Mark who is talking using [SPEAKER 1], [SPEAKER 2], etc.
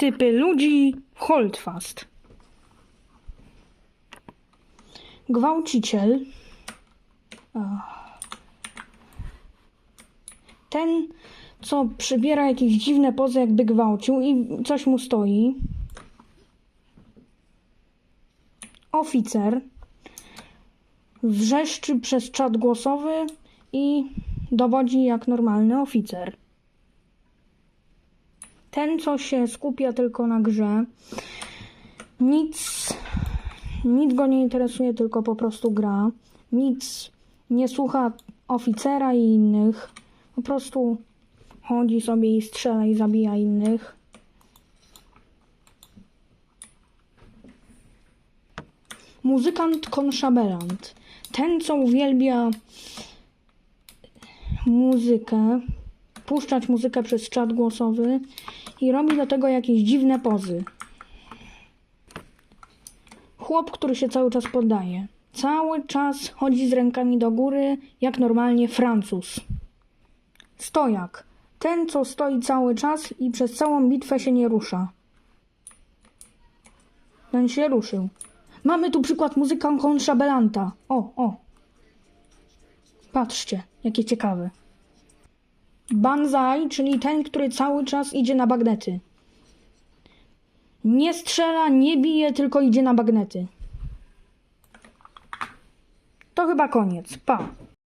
[SPEAKER 1] Typy ludzi Holdfast. Gwałciciel. Ten, co przybiera jakieś dziwne pozy, jakby gwałcił i coś mu stoi. Oficer. Wrzeszczy przez czat głosowy i dowodzi jak normalny oficer. Ten, co się skupia tylko na grze, nic, nic go nie interesuje, tylko po prostu gra. Nic nie słucha oficera i innych. Po prostu chodzi sobie i strzela i zabija innych. Muzykant konszabelant. Ten, co uwielbia muzykę, puszczać muzykę przez czat głosowy i robi do tego jakieś dziwne pozy. Chłop, który się cały czas poddaje. Cały czas chodzi z rękami do góry, jak normalnie Francuz. Stojak. Ten, co stoi cały czas i przez całą bitwę się nie rusza. Ten się ruszył. Mamy tu przykład muzyka konszabelanta. O, o. Patrzcie, jakie ciekawe. Banzai, czyli ten, który cały czas idzie na bagnety. Nie strzela, nie bije, tylko idzie na bagnety. To chyba koniec. Pa.